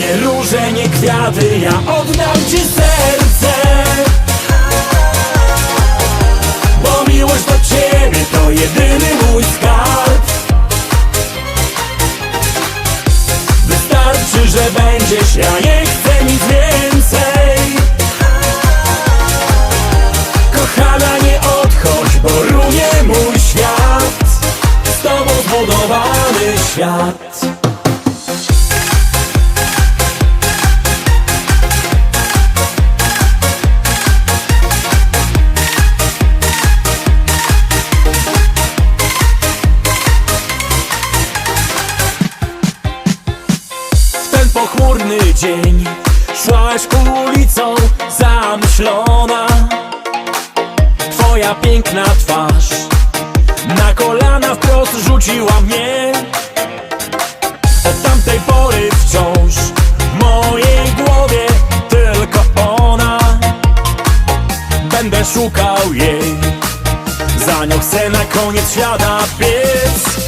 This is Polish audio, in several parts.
Nie róże, nie kwiaty, ja oddam ci serce. Bo miłość do ciebie to jedyny mój skarb. Wystarczy, że będziesz, ja nie chcę nic więcej. Kochana, nie odchodź, bo runie mój świat. Z tobą zbudowany świat pochmurny dzień. Szłaś ulicą zamyślona. Twoja piękna twarz Na kolana wprost rzuciła mnie. Od tamtej pory wciąż W mojej głowie tylko ona. Będę szukał jej Za nią chcę na koniec świata biec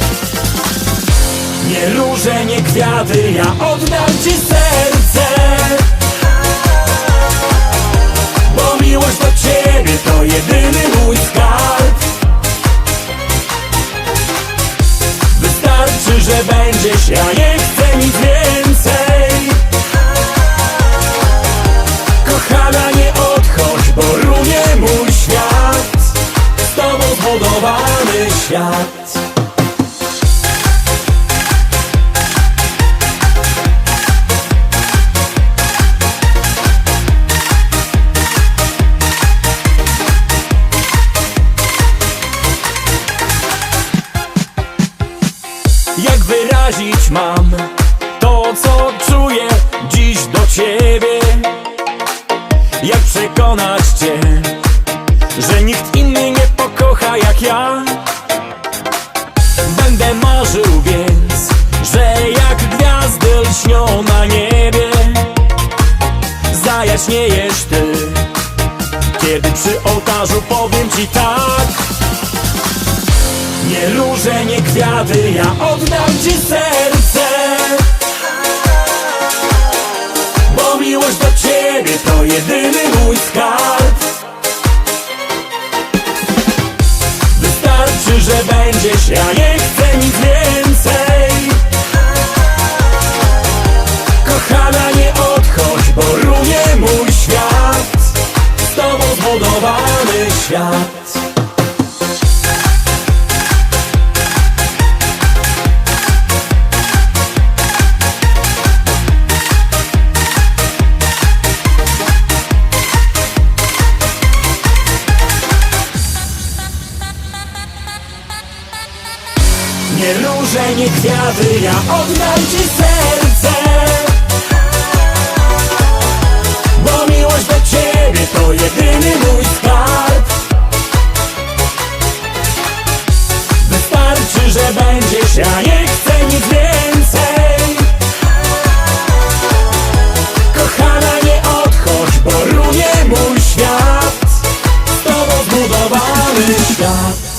nie róże, nie kwiaty, ja oddam ci serce. Bo miłość do ciebie to jedyny mój skarb. Wystarczy, że będziesz, ja nie chcę nic więcej. Kochana, nie odchodź, bo runie mój świat. Z tobą zbudowany świat wyrazić mam to, co czuję dziś do ciebie? Jak przekonać cię, że nikt inny nie pokocha jak ja? Będę marzył więc, że jak gwiazdy lśnią na niebie, zajaśniejesz ty, kiedy przy ołtarzu powiem ci tak. Nie róże, nie kwiaty, ja oddam ci serce. Bo miłość do ciebie to jedyny mój skarb. Wystarczy, że będziesz, ja nie chcę nic więcej. Kochana, nie odchodź, bo runie mój świat. Z tobą zbudowany świat nie róże, nie kwiaty Ja oddam ci serce. Bo miłość do ciebie to jedyny mój skarb. Wystarczy, że będziesz, ja nie chcę nic więcej. Kochana, nie odchodź, bo runie mój świat. Z tobą świat.